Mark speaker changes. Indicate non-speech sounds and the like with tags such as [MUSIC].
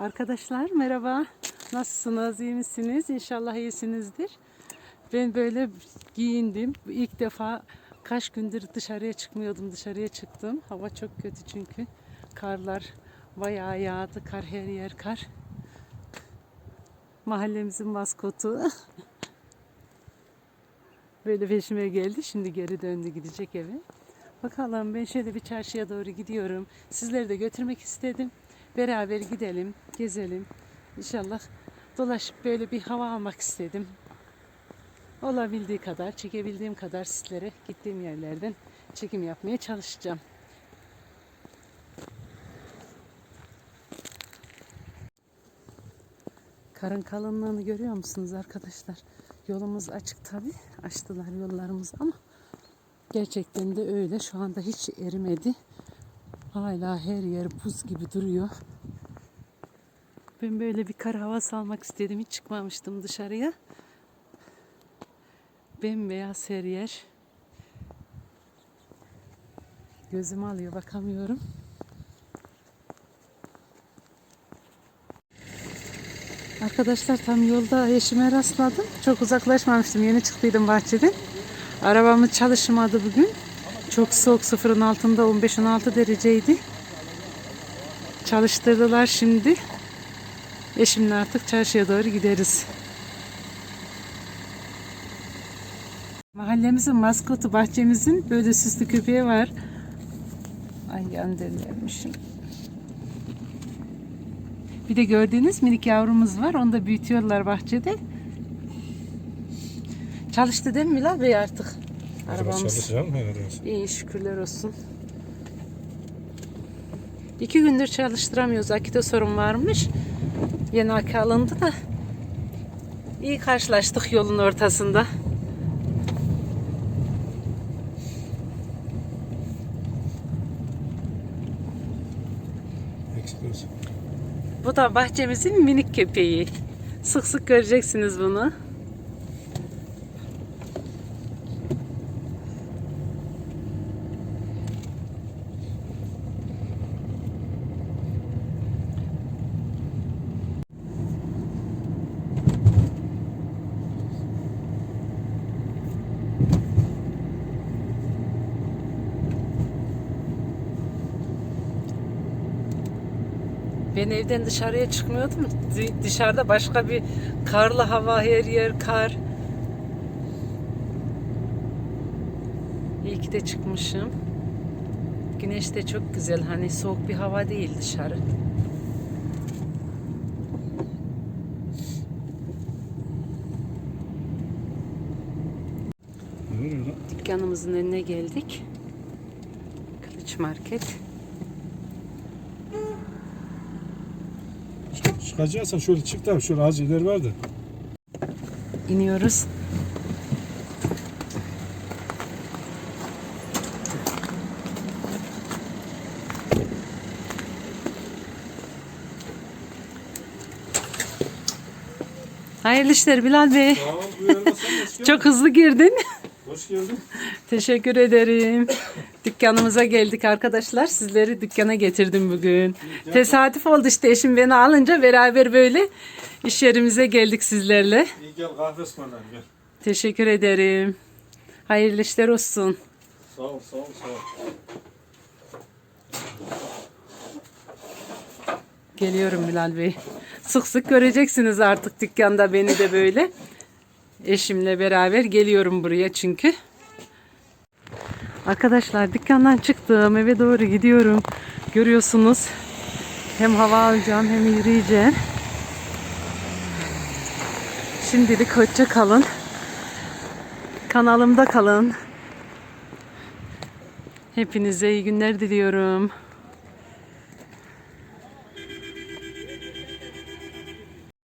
Speaker 1: Arkadaşlar merhaba. Nasılsınız? iyi misiniz? İnşallah iyisinizdir. Ben böyle giyindim. İlk defa kaç gündür dışarıya çıkmıyordum. Dışarıya çıktım. Hava çok kötü çünkü. Karlar bayağı yağdı. Kar her yer kar. Mahallemizin maskotu. [LAUGHS] Böyle peşime geldi. Şimdi geri döndü gidecek eve. Bakalım ben şöyle bir çarşıya doğru gidiyorum. Sizleri de götürmek istedim. Beraber gidelim, gezelim. İnşallah dolaşıp böyle bir hava almak istedim. Olabildiği kadar, çekebildiğim kadar sizlere gittiğim yerlerden çekim yapmaya çalışacağım. Karın kalınlığını görüyor musunuz arkadaşlar? Yolumuz açık tabi. Açtılar yollarımızı ama gerçekten de öyle. Şu anda hiç erimedi. Hala her yer buz gibi duruyor. Ben böyle bir kar havası almak istedim. Hiç çıkmamıştım dışarıya. Bembeyaz her yer. Gözümü alıyor bakamıyorum. Arkadaşlar tam yolda eşime rastladım. Çok uzaklaşmamıştım. Yeni çıktıydım bahçeden. Arabamız çalışmadı bugün. Çok soğuk sıfırın altında 15-16 dereceydi. Çalıştırdılar şimdi. Eşimle artık çarşıya doğru gideriz. Mahallemizin maskotu bahçemizin böyle süslü köpeği var. Ay yan dönermişim. Bir de gördüğünüz minik yavrumuz var. Onu da büyütüyorlar bahçede. Çalıştı değil mi Bilal Bey artık? Arabamız.
Speaker 2: Çalışacağım herhalde.
Speaker 1: İyi şükürler olsun. İki gündür çalıştıramıyoruz. Akide sorun varmış. Yeni akü alındı da. İyi karşılaştık yolun ortasında. Bu da bahçemizin minik köpeği. Sık sık göreceksiniz bunu. Ben evden dışarıya çıkmıyordum. Dı- Dışarıda başka bir karlı hava, her yer kar. İyi ki de çıkmışım. Güneş de çok güzel. Hani soğuk bir hava değil dışarı. Dükkanımızın önüne geldik. Kılıç Market.
Speaker 2: Çıkacaksan şöyle çık da şöyle az ileri ver de.
Speaker 1: İniyoruz. Hayırlı işler Bilal Bey.
Speaker 2: Buyur sen
Speaker 1: Çok hızlı girdin.
Speaker 2: Hoş geldin. [LAUGHS]
Speaker 1: Teşekkür ederim. Dükkanımıza geldik arkadaşlar. Sizleri dükkana getirdim bugün. Tesadüf oldu işte eşim beni alınca beraber böyle iş yerimize geldik sizlerle.
Speaker 2: İyi gel kahve ısmarlayayım gel.
Speaker 1: Teşekkür ederim. Hayırlı işler olsun.
Speaker 2: Sağ ol sağ ol sağ ol.
Speaker 1: Geliyorum Bilal Bey. Sık sık göreceksiniz artık dükkanda beni de böyle. Eşimle beraber geliyorum buraya çünkü. Arkadaşlar dükkandan çıktım eve doğru gidiyorum. Görüyorsunuz. Hem hava alacağım hem yürüyeceğim. Şimdilik hoşça kalın. Kanalımda kalın. Hepinize iyi günler diliyorum.